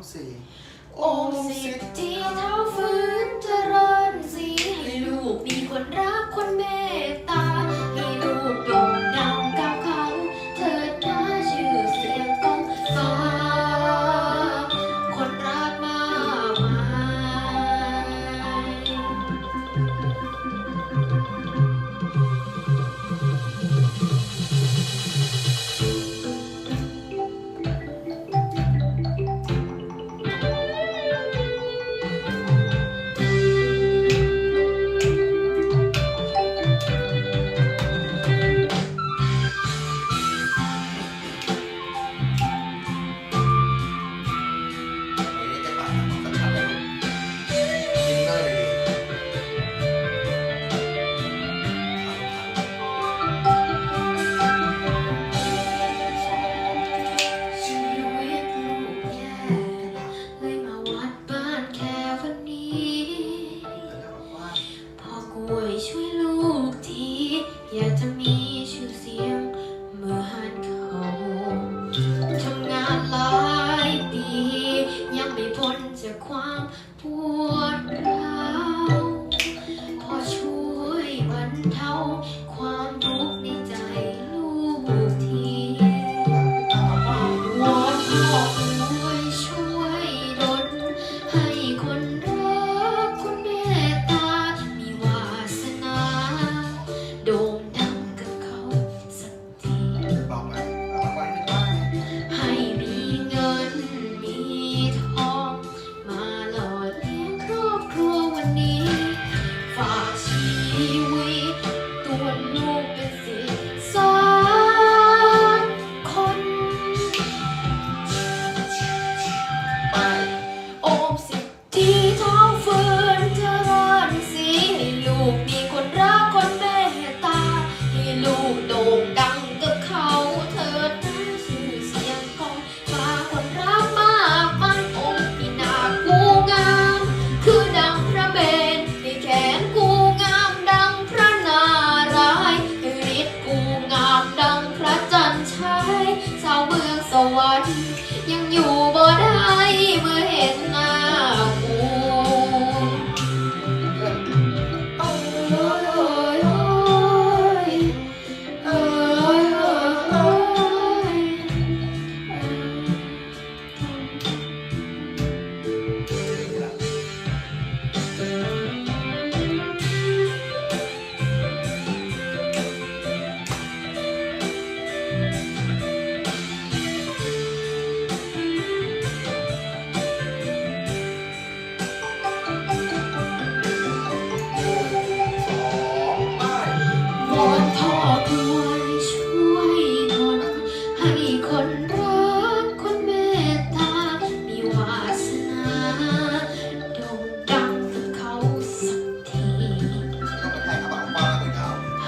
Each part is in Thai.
Om Sri. Om Sri Tirtha ่วยช่วยลูกที อยากจะมีชื่อเสียงเมื่อหันเขาทำงานหลายปี ยังไม่พ้นจากความปวดร้าวพอช่วยบรรเทาความรู้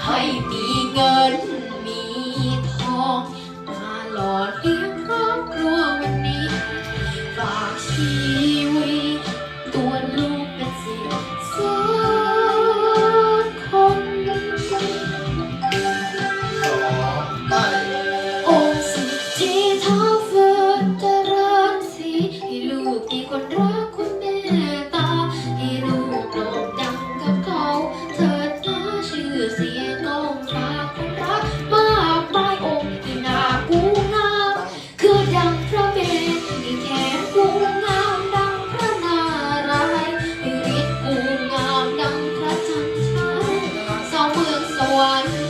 ให้มีเงินมีทองมาหล่อเลี้ยงครอบครัววันนี้ฝากชี one.